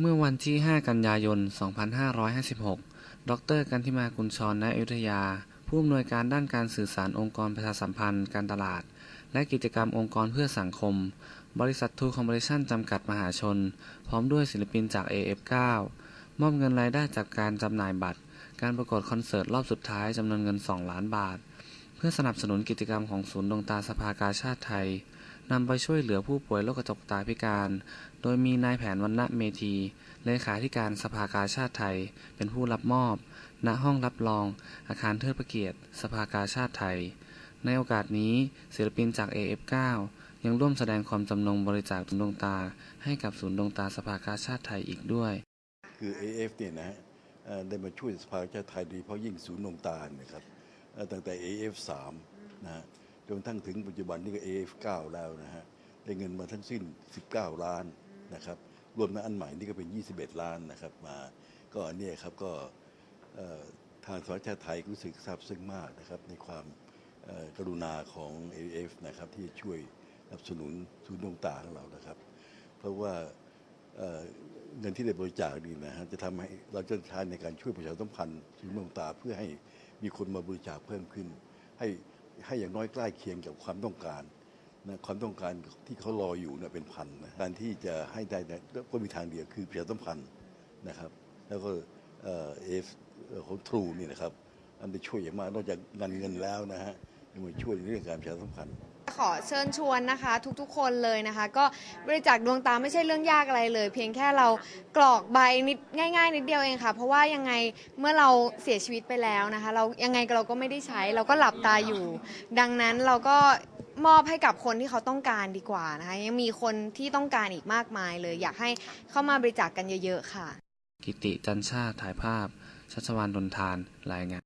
เมื่อวันที่ 5 กันยายน 2556 ดร กันทิมากุลชรณอยุธยา ผู้อำนวยการด้านการสื่อสารองค์กรประชาสัมพันธ์ การตลาด และกิจกรรมองค์กรเพื่อสังคม บริษัททูคอม p พ t ชั่นจำกัดมหาชน พร้อมด้วยศิลปินจาก AF9 มอบเงินรายได้จากการจำหน่ายบัตร การประกวดคอนเสิร์ตรอบสุดท้ายจำนวนเงิน 2 ล้านบาท เพื่อสนับสนุนกิจกรรมของศูนย์ดวงตาสภากาชาติไทย นำไปช่วยเหลือผู้ป่วยโรคกระจกตาพิการ โดยมีนายแผนวรรณเมธีเลขาธิการสภากาชาติไทย เป็นผู้รับมอบ ณ ห้องรับรอง อาคารเทิดพระเกียรติ สภากาชาติไทย ในโอกาสนี้ศิลปินจาก AF9 ยังร่วมแสดงความจำนงบริจาคดวงตา ให้กับศูนย์ดวงตาสภากาชาติไทยอีกด้วย คือ AF เนี่ยนะฮะเอ่อได้มาช่วยสภากาชาติไทยโดยเฉพาะยิ่งศูนย์ดวงตานะครับตั้งแต่ AF 3 นะฮะ จนทั้งถึงปัจจุบันนี้ก็ AF 9 แล้วนะฮะได้เงินมาทั้งสิ้น 19 ล้านนะครับรวมทั้งอันใหม่นี่ก็เป็น 21 ล้านนะครับมาก็อันเนี้ยครับก็ทางสภาชาติไทยรู้สึกซาบซึ้งมากนะครับในความกรุณาของ AF นะครับที่ช่วยสนับสนุนศูนย์ดวงตาของเรานะครับ เพราะว่าเงินที่ได้บริจาคนี่นะฮะจะทำให้เราจะใช้ในการช่วยประชาสัมพันธ์ศูนย์ดวงตาเพื่อให้มีคนมาบริจาคเพิ่มขึ้น ให้ ให้อย่างน้อยใกล้เคียงกับความต้องการนะความต้องการที่เขารออยู่เนี่ยเป็นพันนะการที่จะให้ได้เนี่ยก็มีทางเดียวคือประชาสัมพันธ์นะครับ แล้วก็เอฟของทรูนี่นะครับอันจะช่วยอย่างมากนอกจากเงินเงินแล้วนะฮะยังมาช่วยในเรื่องการประชาสัมพันธ์ ขอเชิญชวนนะคะ ทุกๆคนเลยนะคะ ก็บริจาคดวงตาไม่ใช่เรื่องยากอะไรเลย เพียงแค่เรากรอกใบนิดง่าย ๆ นิดเดียวเองค่ะ เพราะว่ายังไงเมื่อเราเสียชีวิตไปแล้วนะคะ เรายังไงเราก็ไม่ได้ใช้เราก็หลับตาอยู่ ดังนั้นเราก็มอบให้กับคนที่เขาต้องการดีกว่านะคะยังมีคนที่ต้องการอีกมากมายเลย อยากให้เข้ามาบริจาคกันเยอะๆค่ะ กิติจันชาติถ่ายภาพชัชวานดนทานรายงาน